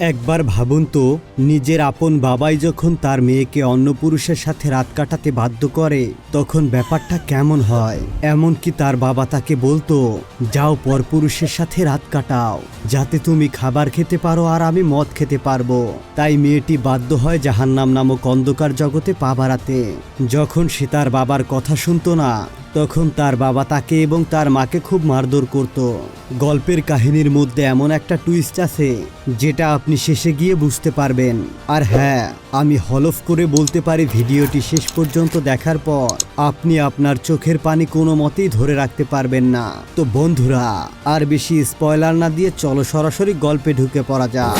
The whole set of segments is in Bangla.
একবার ভাবুন তো, নিজের আপন বাবাই যখন তার মেয়েকে অন্য পুরুষের সাথে রাত কাটাতে বাধ্য করে, তখন ব্যাপারটা কেমন হয়? এমনকি তার বাবা তাকে বলতো, যাও পরপুরুষের সাথে রাত কাটাও, যাতে তুমি খাবার খেতে পারো আর আমি মদ খেতে পারব। তাই মেয়েটি বাধ্য হয় জাহান্নাম নামক অন্ধকার জগতে পা বাড়াতে। যখন সে তার বাবার কথা শুনতো না তখন তার বাবা তাকে এবং তার মাকে খুব মারধর করত। গল্পের কাহিনীর মধ্যে এমন একটা টুইস্ট আছে, যেটা আপনি শেষে গিয়ে বুঝতে পারবেন। আর হ্যাঁ আমি হলফ করে বলতে পারি ভিডিওটি শেষ পর্যন্ত দেখার পর, আপনি আপনার চোখের পানি কোনো মতেই ধরে রাখতে পারবেন না। তো বন্ধুরা, আর বেশি স্পয়লার না দিয়ে চলো সরাসরি গল্পে ঢুকে পড়া যাক।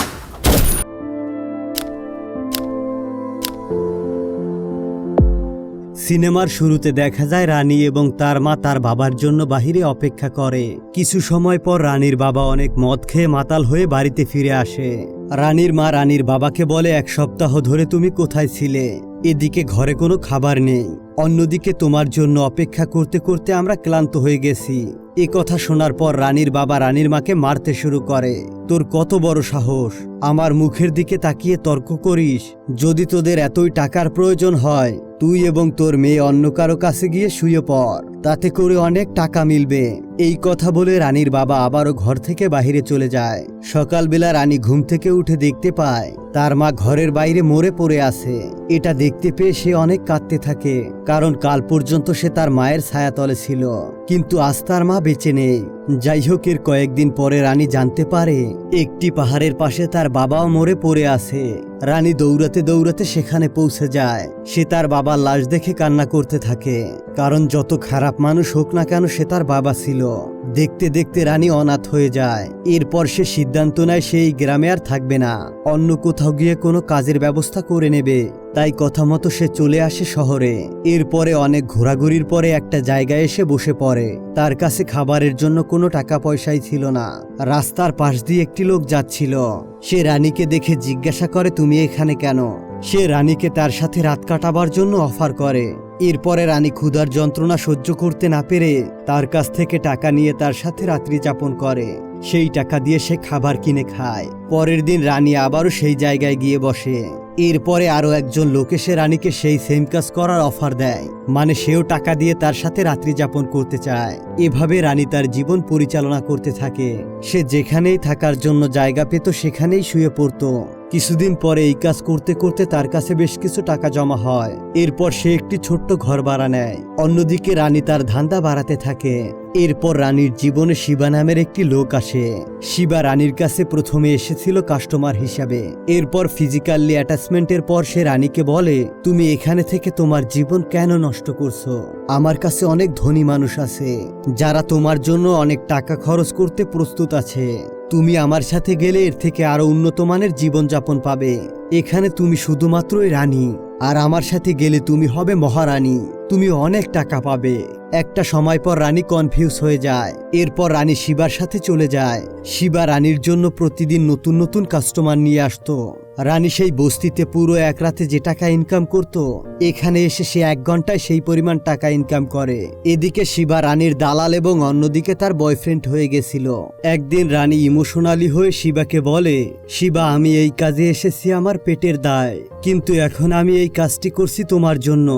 সিনেমার শুরুতে দেখা যায় রানী এবং তার মা তার বাবার জন্য বাহিরে অপেক্ষা করে। কিছু সময় পর রানীর বাবা অনেক মদ খেয়ে মাতাল হয়ে বাড়িতে ফিরে আসে। রানীর মা রানীর বাবাকে বলে, এক সপ্তাহ ধরে তুমি কোথায় ছিলে? এদিকে ঘরে কোনো খাবার নেই। অন্যদিকে তোমার জন্য অপেক্ষা করতে করতে আমরা ক্লান্ত হয়ে গেছি। এ কথা শোনার পর রানীর বাবা রানীর মাকে মারতে শুরু করে। তোর কত বড় সাহস। আমার মুখের দিকে তাকিয়ে তর্ক করিস। যদি তোদের এতই টাকার প্রয়োজন হয়, তুই এবং তোর মেয়ে অন্য কারও কাছে গিয়ে শুয়ে পড়। তাতে করে অনেক টাকা মিলবে। এই কথা বলে রানীর বাবা আবারও ঘর থেকে বাইরে চলে যায়। সকালবেলা রানী ঘুম থেকে উঠে দেখতে পায়, তার মা ঘরের বাইরে মরে পড়ে আছে। এটা দেখতে পেয়ে সে অনেক কাঁদতে থাকে। কারণ কাল পর্যন্ত সে তার মায়ের ছায়াতলে ছিল। কিন্তু আজ তার মা বেঁচে নেই। যাই হোক এর কয়েকদিন পরে রানী জানতে পারে, একটি পাহাড়ের পাশে তার বাবাও মরে পড়ে আছে। রানী দৌড়াতে দৌড়াতে সেখানে পৌঁছে যায়। সে তার বাবার লাশ দেখে কান্না করতে থাকে। কারণ যত খারাপ মানুষ হোক না কেন সে তার বাবা ছিল। দেখতে দেখতে রানী অনাথ হয়ে যায়। এরপর সে সিদ্ধান্ত নেয় সেই গ্রামে আর থাকবে না। অন্য কোথাও গিয়ে কোনো কাজের ব্যবস্থা করে নেবে। তাই কথা মতো সে চলে আসে শহরে। এরপরে অনেক ঘোরাঘুরির পরে একটা জায়গায় এসে বসে পড়ে। তার কাছে খাবারের জন্য কোনো টাকা পয়সাই ছিল না। রাস্তার পাশ দিয়ে একটি লোক যাচ্ছিল। সে রানীকে দেখে জিজ্ঞাসা করে, তুমি এখানে কেন? সে রানীকে তার সাথে রাত কাটাবার জন্য অফার করে। এরপরে রানী ক্ষুধার যন্ত্রণা সহ্য করতে না পেরে তার কাছ থেকে টাকা নিয়ে তার সাথে রাত্রি যাপন করে। সেই টাকা দিয়ে সে খাবার কিনে খায়। পরের দিন রানী আবারও সেই জায়গায় গিয়ে বসে। এরপরে আরও একজন লোক এসে রানীকে সেই সেম কাজ করার অফার দেয়। মানে সেও টাকা দিয়ে তার সাথে রাত্রি যাপন করতে চায়। এভাবে রানী তার জীবন পরিচালনা করতে থাকে। সে যেখানেই থাকার জন্য জায়গা পেত সেখানেই শুয়ে পড়তো। কিছুদিন পরে এই কাজ করতে করতে তার কাছে বেশ কিছু টাকা জমা হয়। এরপর সে একটি ছোট্ট ঘর ভাড়া নেয়। অন্যদিকে রানী তার ধান্দা বাড়াতে থাকে। এরপর রানীর জীবনে শিবা নামের একটি লোক আসে। শিবা রানীর কাছে প্রথমে এসেছিল কাস্টমার হিসাবে। এরপর ফিজিক্যালি অ্যাটাচমেন্টের পর সে রানীকে বলে, তুমি এখানে থেকে তোমার জীবন কেন নষ্ট করছ? আমার কাছে অনেক ধনী মানুষ আছে। যারা তোমার জন্য অনেক টাকা খরচ করতে প্রস্তুত আছে। তুমি আমার সাথে গেলে এর থেকে আরও উন্নত মানের জীবনযাপন পাবে। এখানে তুমি শুধুমাত্রই রানী, আর আমার সাথে গেলে তুমি হবে মহারানী। তুমি অনেক টাকা পাবে। একটা সময় পর রানী কনফিউজ হয়ে যায়। এরপর রানী শিবার সাথে চলে যায়। শিবা রানীর জন্য প্রতিদিন নতুন নতুন কাস্টমার নিয়ে আসতো। রানী সেই বস্তিতে পুরো এক রাতে যে টাকা ইনকাম করত, এখানে এসে সে এক ঘন্টায় সেই পরিমাণ টাকা ইনকাম করে। এদিকে শিবা রানীর দালাল এবং অন্যদিকে তার বয়ফ্রেন্ড হয়ে গেছিল। একদিন রানী ইমোশনালি হয়ে শিবাকে বলে, শিবা, আমি এই কাজে এসেছি আমার পেটের দায়, কিন্তু এখন আমি এই কাজটি করছি তোমার জন্য।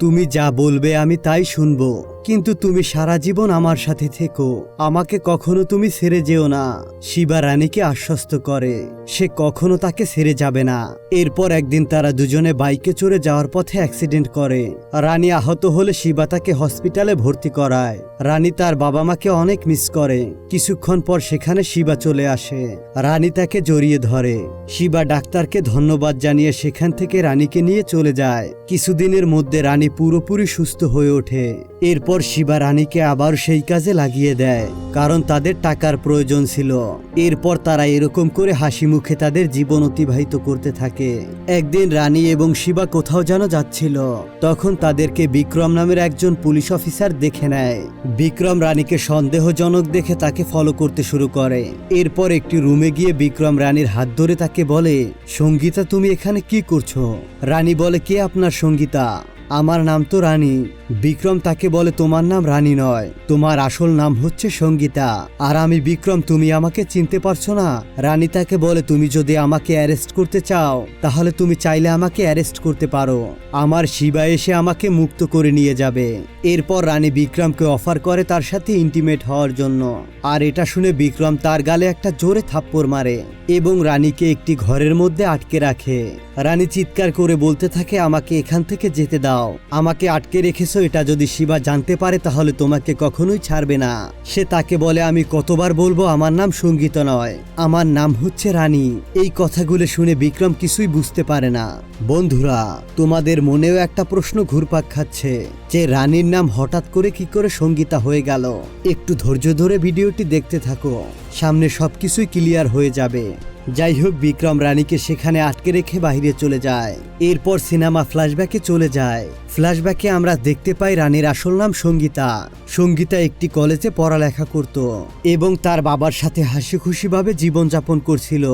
তুমি যা বলবে আমি তাই শুনব। কিন্তু তুমি সারা জীবন আমার সাথে থেকো। আমাকে কখনো তুমি ছেড়ে যেও না। শিবা রানীকে আশ্বস্ত করে। সে কখনো তাকে ছেড়ে যাবে না। এরপর একদিন তারা দুজনে বাইকে চড়ে যাওয়ার পথে অ্যাক্সিডেন্ট করে। রানী আহত হলে শিবা তাকে হসপিটালে ভর্তি করায়। রানী তার বাবা মাকে অনেক মিস করে। কিছুক্ষণ পর সেখানে শিবা চলে আসে। রানী তাকে জড়িয়ে ধরে। শিবা ডাক্তারকে ধন্যবাদ জানিয়ে সেখান থেকে রানীকে নিয়ে চলে যায়। কিছুদিনের মধ্যে রানী পুরোপুরি সুস্থ হয়ে ওঠে। এরপর শিবা রানীকে আবার সেই কাজে লাগিয়ে দেয়, কারণ তাদের টাকার প্রয়োজন ছিল। এরপর তারা এরকম করে হাসি মুখে তাদের জীবন অতিবাহিত করতে থাকে। একদিন রানী এবং শিবা কোথাও যেন যাচ্ছিল, তখন তাদেরকে বিক্রম নামের একজন পুলিশ অফিসার দেখে নেয়। বিক্রম রানীকে সন্দেহজনক দেখে তাকে ফলো করতে শুরু করে। এরপর একটি রুমে গিয়ে বিক্রম রানীর হাত ধরে তাকে বলে, সঙ্গীতা, তুমি এখানে কি করছ? রানী বলে, কে আপনার সঙ্গীতা? আমার নাম তো রানী। বিক্রম তাকে বলে তোমার নাম রানী নয়। তোমার আসল নাম হচ্ছে সঙ্গীতা। আর আমি বিক্রম, তুমি আমাকে চিনতে পারছ না। রানী তাকে বলে, তুমি যদি আমাকে অ্যারেস্ট করতে চাও, তাহলে তুমি চাইলে আমাকে অ্যারেস্ট করতে পারো। আমার শিবা এসে আমাকে মুক্ত করে নিয়ে যাবে। এরপর রানী বিক্রমকে অফার করে তার সাথে ইন্টিমেট হওয়ার জন্য। আর এটা শুনে বিক্রম তার গালে একটা জোরে থাপ্পড় মারে এবং রানীকে একটি ঘরের মধ্যে আটকে রাখে। রানী চিৎকার করে বলতে থাকে, আমাকে এখান থেকে যেতে দাও। আমাকে আটকে রেখেছো, এটা যদি শিবা জানতে পারে, তাহলে তোমাকে কখনোই ছাড়বে না। সে তাকে বলে, আমি কতবার বলব, আমার নাম সংগীত নয়। আমার নাম হচ্ছে রানী। এই কথাগুলো শুনে বিক্রম কিছুই বুঝতে পারে না। বন্ধুরা, তোমাদের মনেও একটা প্রশ্ন ঘুরপাক খাচ্ছে, যে রানীর নাম হঠাৎ করে কি করে সঙ্গীতা হয়ে গেল। একটু ধৈর্য ধরে ভিডিওটি দেখতে থাকো। সামনে সবকিছুই ক্লিয়ার হয়ে যাবে। যাই হোক বিক্রম রানীকে সেখানে আটকে রেখে বাইরে চলে যায়। এরপর সিনেমা ফ্ল্যাশব্যাকে চলে যায়। ফ্ল্যাশব্যাকে আমরা দেখতে পাই রানীর আসল নাম সঙ্গীতা। সঙ্গীতা একটি কলেজে পড়ালেখা করত এবং তার বাবার সাথে হাসি খুশিভাবে জীবনযাপন করছিল।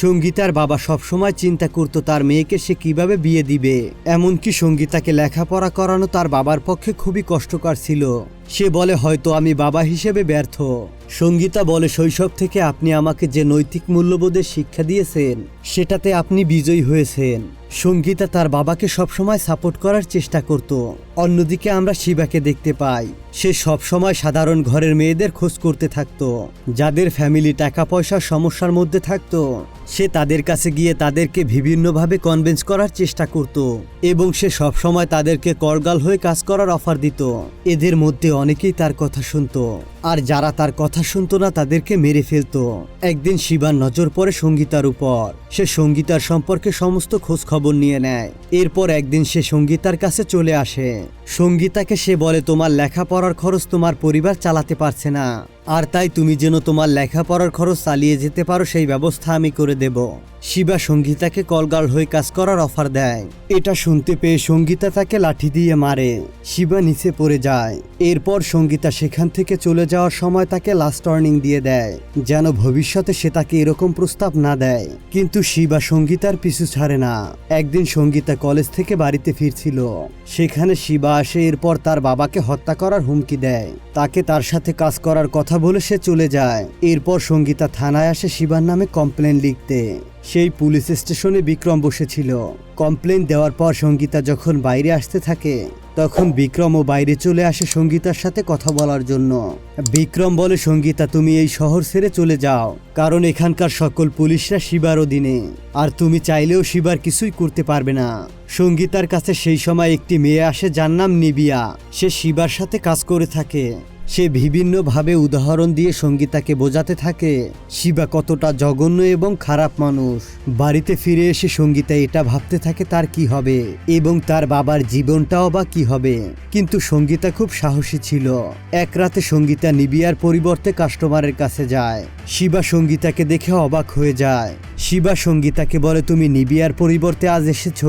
সঙ্গীতার বাবা সবসময় চিন্তা করত তার মেয়েকে সে কীভাবে বিয়ে দিবে। এমনকি সঙ্গীতাকে লেখাপড়া করানো তার বাবার পক্ষে খুবই কষ্টকর ছিল। সে বলে, হয়তো আমি বাবা হিসেবে ব্যর্থ। সঙ্গীতা বলে, শৈশব থেকে আপনি আমাকে যে নৈতিক মূল্যবোধের শিক্ষা দিয়েছেন, সেটাতে আপনি বিজয়ী হয়েছেন। সঙ্গীতা তার বাবাকে সবসময় সাপোর্ট করার চেষ্টা করত। অন্যদিকে আমরা শিবাকে দেখতে পাই। সে সবসময় সাধারণ ঘরের মেয়েদের খোঁজ করতে থাকতো। যাদের ফ্যামিলি টাকা পয়সার সমস্যার মধ্যে থাকতো, সে তাদের কাছে গিয়ে তাদেরকে বিভিন্নভাবে কনভিন্স করার চেষ্টা করত এবং সে সবসময় তাদেরকে করগাল হয়ে কাজ করার অফার দিত। এদের মধ্যে অনেকেই তার কথা শুনতো। আর যারা তার কথা শুনতো না, তাদেরকে মেরে ফেলতো। একদিন শিবার নজর পড়ে সঙ্গীতার উপর। সে সঙ্গীতার সম্পর্কে সমস্ত খোঁজ নিয়ে নেয়। এরপর একদিন সে সঙ্গীতার কাছে চলে আসে। সঙ্গীতাকে সে বলে, তোমার লেখাপড়ার খরচ তোমার পরিবার চালাতে পারছে না। আর তাই তুমি যেন তোমার লেখাপড়ার খরচ চালিয়ে যেতে পারো, সেই ব্যবস্থা আমি করে দেব। শিবা সঙ্গীতাকে কলগার্ল হয়ে কাজ করার অফার দেয়। এটা শুনতে পেয়ে সঙ্গীতা তাকে লাঠি দিয়ে মারে। শিবা নিচে পড়ে যায়। এরপর সঙ্গীতা সেখান থেকে চলে যাওয়ার সময় তাকে লাস্ট টার্নিং দিয়ে দেয়, যেন ভবিষ্যতে সে তাকে এরকম প্রস্তাব না দেয়। কিন্তু শিবা সঙ্গীতার পিছু ছাড়ে না। একদিন সঙ্গীতা কলেজ থেকে বাড়িতে ফিরছিল। সেখানে শিবা আসে, এরপর তার বাবাকে হত্যা করার হুমকি দেয়। তাকে তার সাথে কাজ করার কথা বলে সে চলে যায়। এরপর সঙ্গীতা থানায় আসে শিবার নামে কমপ্লেন লিখতে। সেই পুলিশ স্টেশনে বিক্রম বসেছিল। কমপ্লেন দেওয়ার পর সঙ্গীতা যখন বাইরে আসতে থাকে, তখন বিক্রমও বাইরে চলে আসে সঙ্গীতার সাথে কথা বলার জন্য। বিক্রম বলে, সঙ্গীতা, তুমি এই শহর ছেড়ে চলে যাও, কারণ এখানকার সকল পুলিশরা শিবার অধীনে, আর তুমি চাইলেও শিবার কিছুই করতে পারবে না। সঙ্গীতার কাছে সেই সময় একটি মেয়ে আসে যার নাম নিবিয়া। সে শিবার সাথে কাজ করে থাকে। সে বিভিন্নভাবে উদাহরণ দিয়ে সঙ্গীতাকে বোঝাতে থাকে, শিবা কতটা জঘন্য এবং খারাপ মানুষ। বাড়িতে ফিরে এসে সঙ্গীতা এটা ভাবতে থাকে, তার কি হবে? এবং তার বাবার জীবনটাও বা কি হবে? কিন্তু সঙ্গীতা খুব সাহসী ছিল। এক রাতে সঙ্গীতা নিবিয়ার পরিবর্তে কাস্টমারের কাছে যায়। শিবা সঙ্গীতাকে দেখে অবাক হয়ে যায়। শিবা, সঙ্গীতাকে বলে তুমি নিবিয়ার পরিবর্তে আজ এসেছ।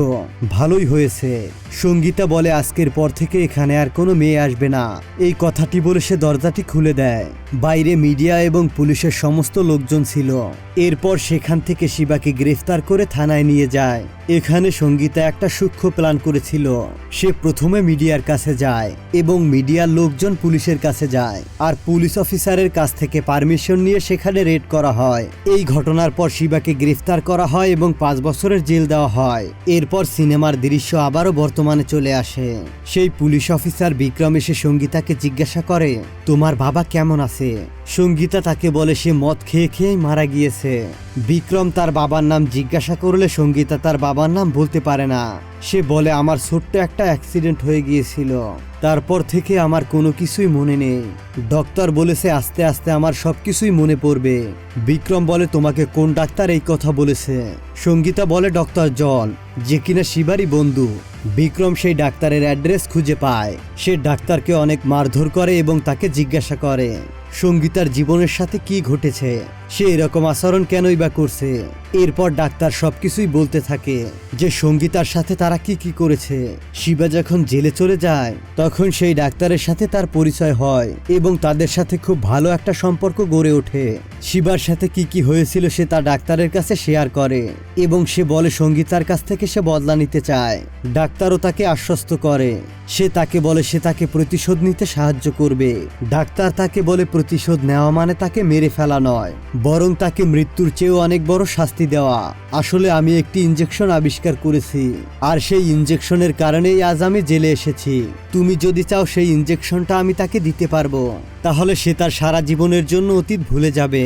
ভালোই হয়েছে। সঙ্গীতা বলে, আজকের পর থেকে এখানে আর কোনো মেয়ে আসবে না। এই কথাটি বলে সে দরজাটি খুলে দেয়। বাইরে মিডিয়া এবং পুলিশের সমস্ত লোকজন ছিল। এরপর সেখান থেকে শিবাকে গ্রেফতার করে থানায় নিয়ে যায়। এখানে সঙ্গীতা একটা সূক্ষ্ম প্ল্যান করেছিল। সে প্রথমে মিডিয়ার কাছে যায় এবং মিডিয়ার লোকজন পুলিশের কাছে যায় আর পুলিশ অফিসারের কাছ থেকে পারমিশন নিয়ে সেখানে রেড করা হয়। এই ঘটনার পর শিবাকে গ্রেফতার করা হয় এবং পাঁচ বছরের জেল দেওয়া হয়। এরপর সিনেমার দৃশ্য আবারও বর্তমানে চলে আসে। সেই পুলিশ অফিসার বিক্রম এসে সঙ্গীতাকে জিজ্ঞাসা করে, তোমার বাবা কেমন আছে? সঙ্গীতা তাকে বলে, সে মদ খেয়ে খেয়েই মারা গিয়েছে। বিক্রম তার বাবার নাম জিজ্ঞাসা করলে সঙ্গীতা তার বাবার নাম বলতে পারে না। সে বলে, আমার ছোট্ট একটা অ্যাক্সিডেন্ট হয়ে গিয়েছিল। তারপর থেকে আমার কোনো কিছুই মনে নেই। ডক্টর বলেছে, আস্তে আস্তে আমার সব কিছুই মনে পড়বে। বিক্রম বলে, তোমাকে কোন ডাক্তার এই কথা বলেছে? সঙ্গীতা বলে ডক্টর জল, যে কিনা শিবারই বন্ধু। বিক্রম সেই ডাক্তারের অ্যাড্রেস খুঁজে পায়। সে ডাক্তারকে অনেক মারধর করে এবং তাকে জিজ্ঞাসা করে। সঙ্গীতার জীবনের সাথে কি ঘটেছে? সে এরকম আচরণ কেনই বা করছে? এরপর ডাক্তার সবকিছুই বলতে থাকে যে সঙ্গীতার সাথে তারা কি কি করেছে। শিবা যখন জেলে চলে যায়, তখন সেই ডাক্তারের সাথে তার পরিচয় হয় এবং তাদের সাথে খুব ভালো একটা সম্পর্ক গড়ে ওঠে। শিবার সাথে কি কি হয়েছিল সে তার ডাক্তারের কাছে শেয়ার করে এবং সে বলে সঙ্গীতার কাছ থেকে সে বদলা নিতে চায়। ডাক্তারও তাকে আশ্বস্ত করে। সে তাকে বলে সে তাকে প্রতিশোধ নিতে সাহায্য করবে। ডাক্তার তাকে বলে প্রতিশোধ নেওয়া মানে তাকে মেরে ফেলা নয়। বরং তাকে মৃত্যুর চেয়েও অনেক বড় শাস্তি দেওয়া। আসলে আমি একটি ইঞ্জেকশন আবিষ্কার করেছি। আর সেই ইঞ্জেকশনের কারণেই আজ আমি জেলে এসেছি। তুমি যদি চাও সেই ইঞ্জেকশনটা আমি তাকে দিতে পারব। তাহলে সে তার সারা জীবনের জন্য অতীত ভুলে যাবে।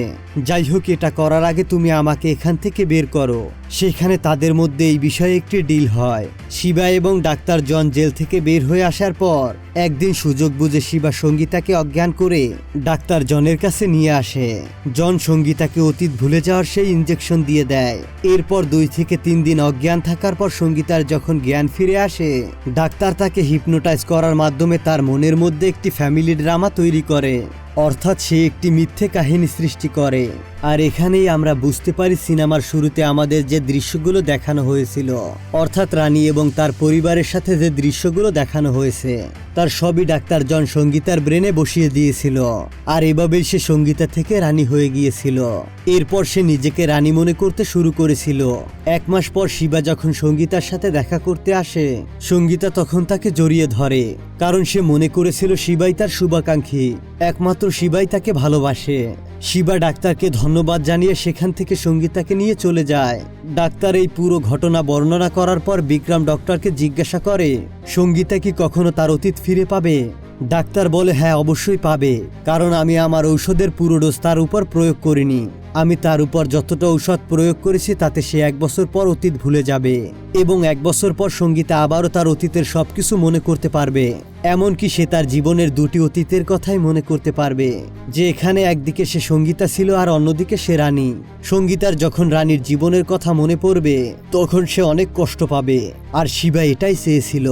যাই হোক, এটা করার আগে তুমি আমাকে এখান থেকে বের করো। সেখানে তাদের মধ্যে এই বিষয়ে একটি ডিল হয়। শিবা এবং ডাক্তার জন জেল থেকে বের হয়ে আসার পর একদিন সুযোগ বুঝে শিবা সঙ্গীতাকে অজ্ঞান করে ডাক্তার জনের কাছে নিয়ে আসে। জন সঙ্গীতাকে অতীত ভুলে যাওয়ার সেই ইঞ্জেকশন দিয়ে দেয়। এরপর দুই থেকে তিন দিন অজ্ঞান থাকার পর সঙ্গীতার যখন জ্ঞান ফিরে আসে, ডাক্তার তাকে হিপনোটাইজ করার মাধ্যমে তার মনের মধ্যে একটি ফ্যামিলি ড্রামা তৈরি করে। অর্থাৎ সে একটি মিথ্যে কাহিনী সৃষ্টি করে। আর এখানেই আমরা বুঝতে পারি সিনেমার শুরুতে আমাদের যে দৃশ্যগুলো দেখানো হয়েছিল। অর্থাৎ রানী এবং তার পরিবারের সাথে যে দৃশ্যগুলো দেখানো হয়েছে, তার সবই ডাক্তার জন সঙ্গীতার ব্রেনে বসিয়ে দিয়েছিল। আর এভাবেই সে সঙ্গীতা থেকে রানী হয়ে গিয়েছিল। এরপর সে নিজেকে রানী মনে করতে শুরু করেছিল। এক মাস পর শিবা যখন সঙ্গীতার সাথে দেখা করতে আসে, সঙ্গীতা তখন তাকে জড়িয়ে ধরে। কারণ সে মনে করেছিল শিবাই তার শুভাকাঙ্ক্ষী। একমাত্র শিবাই তাকে ভালোবাসে। শিবা ডাক্তারকে ধন্যবাদ জানিয়ে সেখান থেকে সঙ্গীতাকে নিয়ে চলে যায়। ডাক্তার এই পুরো ঘটনা বর্ণনা করার পর বিক্রম ডক্টরকে জিজ্ঞাসা করে, সঙ্গীতা কি কখনো তার অতীত ফিরে পাবে? ডাক্তার বলে হ্যাঁ অবশ্যই পাবে। কারণ আমি আমার ঔষধের পুরো ডোজ তার উপর প্রয়োগ করিনি। আমি তার উপর যতটা ঔষধ প্রয়োগ করেছি তাতে সে এক বছর পর অতীত ভুলে যাবে এবং এক বছর পর সঙ্গীতা আবারও তার অতীতের সব কিছু মনে করতে পারবে। এমনকি সে তার জীবনের দুটি অতীতের কথাই মনে করতে পারবে, যে এখানে একদিকে সে সঙ্গীতা ছিল আর অন্যদিকে সে রানী। সঙ্গীতার যখন রানীর জীবনের কথা মনে পড়বে, তখন সে অনেক কষ্ট পাবে, আর শিবা এটাই চেয়েছিল।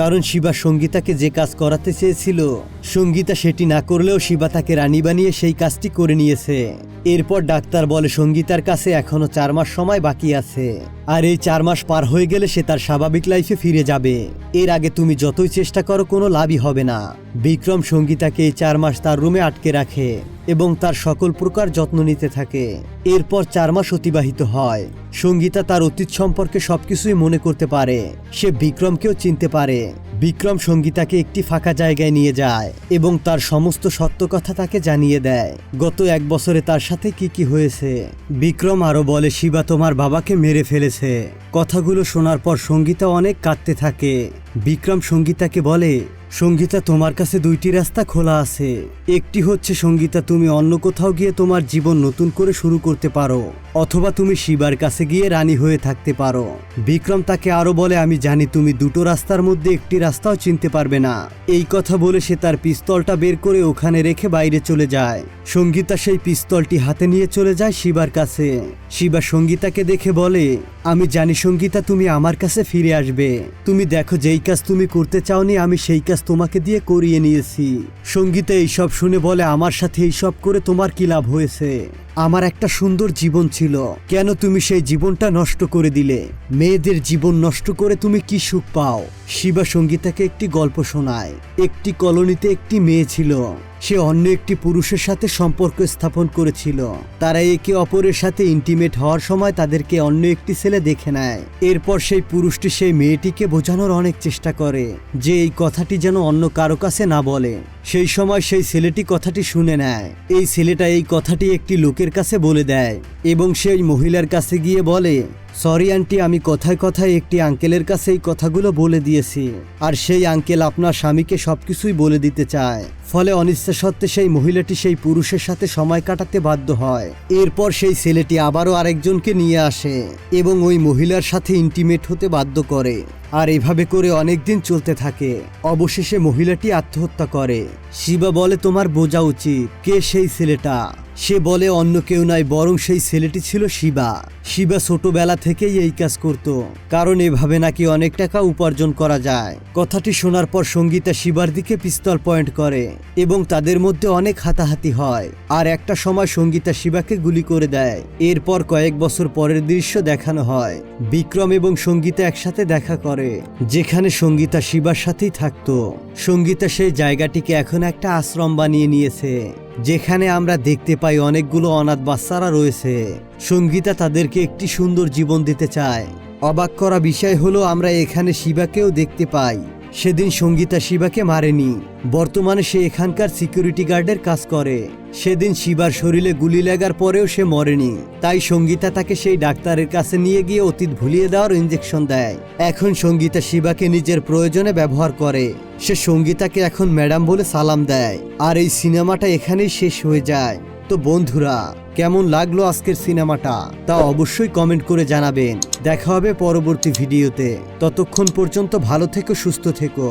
কারণ শিবা সঙ্গীতাকে যে কাজ করাতে চেয়েছিল, সঙ্গীতা সেটি না করলেও শিবা তাকে রানী বানিয়ে সেই কাজটি করে নিয়েছে। এরপর ডাক্তার বলে, সঙ্গীতার কাছে এখনও চার মাস সময় বাকি আছে। আর এই চার মাস পার হয়ে গেলে সে তার স্বাভাবিক লাইফে ফিরে যাবে। এর আগে তুমি যতই চেষ্টা করো, কোনো লাভই হবে না। বিক্রম সঙ্গীতাকে এই চার মাস তার রুমে আটকে রাখে। এবং তার সকল প্রকার যত্ন নিতে থাকে। এরপর চার মাস অতিবাহিত হয়। সঙ্গীতা তার অতীত সম্পর্কে সবকিছুই মনে করতে পারে। সে বিক্রমকেও চিনতে পারে। বিক্রম সঙ্গীতাকে একটি ফাঁকা জায়গায় নিয়ে যায় এবং তার সমস্ত সত্য কথা তাকে জানিয়ে দেয়। গত এক বছরে তার সাথে কি কি হয়েছে? বিক্রম আরও বলে, শিবা তোমার বাবাকে মেরে ফেলেছে। কথাগুলো শোনার পর সঙ্গীতা অনেক কাঁদতে থাকে। বিক্রম সঙ্গীতাকে বলে, সঙ্গীতা, তোমার কাছে দুইটি রাস্তা খোলা আছে। একটি হচ্ছে, সঙ্গীতা, তুমি অন্য কোথাও গিয়ে তোমার জীবন নতুন করে শুরু করতে পারো। অথবা তুমি শিবার কাছে গিয়ে রানী হয়ে থাকতে পারো। বিক্রম তাকে আরও বলে, আমি জানি তুমি দুটো রাস্তার মধ্যে একটি রাস্তাও চিনতে পারবে না। এই কথা বলে সে তার পিস্তলটা বের করে ওখানে রেখে বাইরে চলে যায়। সঙ্গীতা সেই পিস্তলটি হাতে নিয়ে চলে যায় শিবার কাছে। শিবা সঙ্গীতাকে দেখে বলে, আমি জানি সঙ্গীতা, তুমি আমার কাছে ফিরে আসবে। তুমি দেখো, যেই কাজ তুমি করতে চাওনি, আমি সেই কাজ তোমাকে দিয়ে করিয়ে নিয়েছি। সঙ্গীতা এইসব শুনে বলে, আমার সাথে এইসব করে তোমার কি লাভ হয়েছে? আমার একটা সুন্দর জীবন ছিল। কেন তুমি সেই জীবনটা নষ্ট করে দিলে? মেয়েদের জীবন নষ্ট করে তুমি কি সুখ পাও? শিবা সঙ্গীতাকে একটি গল্প শোনায়। একটি কলোনিতে একটি মেয়ে ছিল। সে অন্য একটি পুরুষের সাথে সম্পর্ক স্থাপন করেছিল। তারা একে অপরের সাথে ইন্টিমেট হওয়ার সময় তাদেরকে অন্য একটি ছেলে দেখে নেয়। এরপর সেই পুরুষটি সেই মেয়েটিকে বোঝানোর অনেক চেষ্টা করে যে এই কথাটি যেন অন্য কারও কাছে না বলে। সেই সময় সেই ছেলেটি কথাটি শুনে নেয়। এই ছেলেটা এই কথাটি একটি লোকের কাছে বলে দেয় এবং সেই মহিলার কাছে গিয়ে বলে সরি আন্টি আমি কথায় কথায় একটি আঙ্কেলের কাছে এই কথাগুলো বলে দিয়েছি। আর সেই আঙ্কেল আপনার স্বামীকে সবকিছুই বলে দিতে চায়। ফলে অনিচ্ছা সত্ত্বে সেই মহিলাটি সেই পুরুষের সাথে সময় কাটাতে বাধ্য হয়। এরপর সেই ছেলেটি আবারও আরেকজনকে নিয়ে আসে এবং ওই মহিলার সাথে ইন্টিমেট হতে বাধ্য করে। আর এভাবে করে অনেক দিন চলতে থাকে। অবশেষে মহিলাটি আত্মহত্যা করে। শিবা বলে, তোমার বোঝা উচিত। কে সেই ছেলেটা? সে বলে, অন্য কেউ নয় বরং সেই ছেলেটি ছিল শিবা। শিবা ছোটবেলা থেকেই এই কাজ করত। কারণ এভাবে নাকি অনেক টাকা উপার্জন করা যায়। কথাটি শোনার পর সঙ্গীতা শিবার দিকে পিস্তল পয়েন্ট করে এবং তাদের মধ্যে অনেক হাতাহাতি হয়। আর একটা সময় সঙ্গীতা শিবাকে গুলি করে দেয়। এরপর কয়েক বছর পরের দৃশ্য দেখানো হয়। বিক্রম এবং সঙ্গীতা একসাথে দেখা করে, যেখানে সঙ্গীতা শিবার সাথেই থাকতো। সঙ্গীতা সেই জায়গাটিকে এখন একটা আশ্রম বানিয়ে নিয়েছে। যেখানে আমরা দেখতে পাই অনেকগুলো অনাথ বাচ্চারা রয়েছে। সঙ্গীতা তাদেরকে একটি সুন্দর জীবন দিতে চায়। অবাক করা বিষয় হলো, আমরা এখানে শিবাকেও দেখতে পাই। সেদিন সঙ্গীতা শিবাকে মারেনি। বর্তমানে সে এখানকার সিকিউরিটি গার্ডের কাজ করে। সেদিন শিবার শরীরে গুলি লাগার পরেও সে মরেনি। তাই সঙ্গীতা তাকে সেই ডাক্তারের কাছে নিয়ে গিয়ে অতীত ভুলিয়ে দেওয়ার ইঞ্জেকশন দেয়। এখন সঙ্গীতা শিবাকে নিজের প্রয়োজনে ব্যবহার করে। সে সঙ্গীতাকে এখন ম্যাডাম বলে সালাম দেয়। আর এই সিনেমাটা এখানেই শেষ হয়ে যায়। তো বন্ধুরা কেমন লাগল আজকের সিনেমাটা তা অবশ্যই কমেন্ট করে জানাবেন। দেখা হবে পরবর্তী ভিডিওতে। ততক্ষণ পর্যন্ত ভালো থেকো, সুস্থ থেকো।